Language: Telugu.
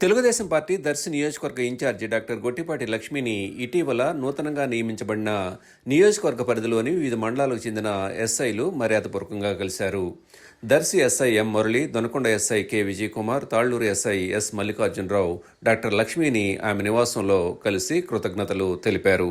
తెలుగుదేశం పార్టీ దర్శి నియోజకవర్గ ఇన్ఛార్జి డాక్టర్ గొట్టిపాటి లక్ష్మిని ఇటీవల నూతనంగా నియమించబడిన నియోజకవర్గ పరిధిలోని వివిధ మండలాలకు చెందిన ఎస్ఐలు మర్యాదపూర్వకంగా కలిశారు. Darsi SI M Murali Donakonda SI K Vijay Kumar Talluru SI S Mallikarjunarao doctor లక్ష్మిని ఆమె నివాసంలో కలిసి కృతజ్ఞతలు తెలిపారు.